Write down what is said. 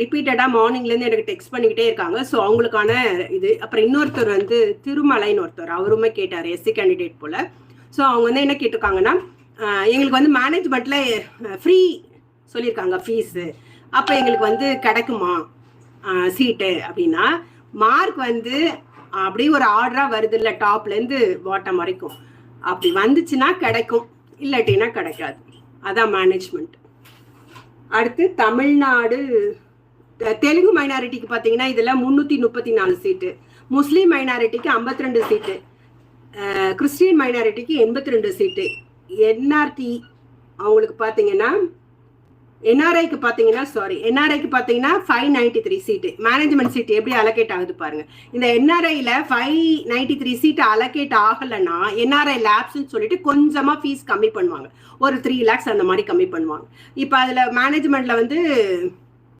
ரிப்பீட்டடாக மார்னிங்லேருந்து எனக்கு டெக்ஸ்ட் பண்ணிக்கிட்டே இருக்காங்க. ஸோ அவங்களுக்கான இது. அப்புறம் இன்னொருத்தர் வந்து திருமலைன்னு ஒருத்தர். அவருமே கேட்டார் எஸ்சி கேண்டிடேட் போல். ஸோ அவங்க வந்து என்ன கேட்டிருக்காங்கன்னா எங்களுக்கு வந்து மேனேஜ்மெண்ட்டில் ஃப்ரீ சொல்லியிருக்காங்க ஃபீஸு அப்போ எங்களுக்கு வந்து கிடைக்குமா? சீட்டு அப்படின்னா மார்க் வந்து அப்படியே ஒரு ஆர்டராக வருது இல்லை டாப்லேருந்து பாட்டம் வரைக்கும். அப்படி வந்துச்சுன்னா கிடைக்கும். இல்லாட்டினா கிடைக்காது. அதான் மேனேஜ்மெண்ட் அடுத்து தமிழ்நாடு தெலுங்கு மைனாரிட்டிக்கு பார்த்தீங்கன்னா இதில் முந்நூற்றி முப்பத்தி நாலு சீட்டு. முஸ்லீம் மைனாரிட்டிக்கு 52 ரெண்டு சீட்டு. கிறிஸ்டின் கிறிஸ்டியன் மைனாரிட்டிக்கு எண்பத்தி ரெண்டு சீட்டு. என்ஆர்டி அவங்களுக்கு பார்த்தீங்கன்னா என்ஆர்ஐக்கு பார்த்தீங்கன்னா சாரி என்ஆர்ஐக்கு பார்த்தீங்கன்னா five ninety three seat management seat எப்படி அலோகேட் ஆகுது பாருங்க. இந்த என்ஆர்ஐயில் five ninety three seat allocate ஆகலைன்னா என்ஆர்ஐ லேப்ஸ்ன்னு சொல்லிட்டு கொஞ்சமாக ஃபீஸ் கம்மி பண்ணுவாங்க. ஒரு த்ரீ லேக்ஸ் அந்த மாதிரி கம்மி பண்ணுவாங்க. இப்போ அதில் மேனேஜ்மெண்ட்டில் வந்து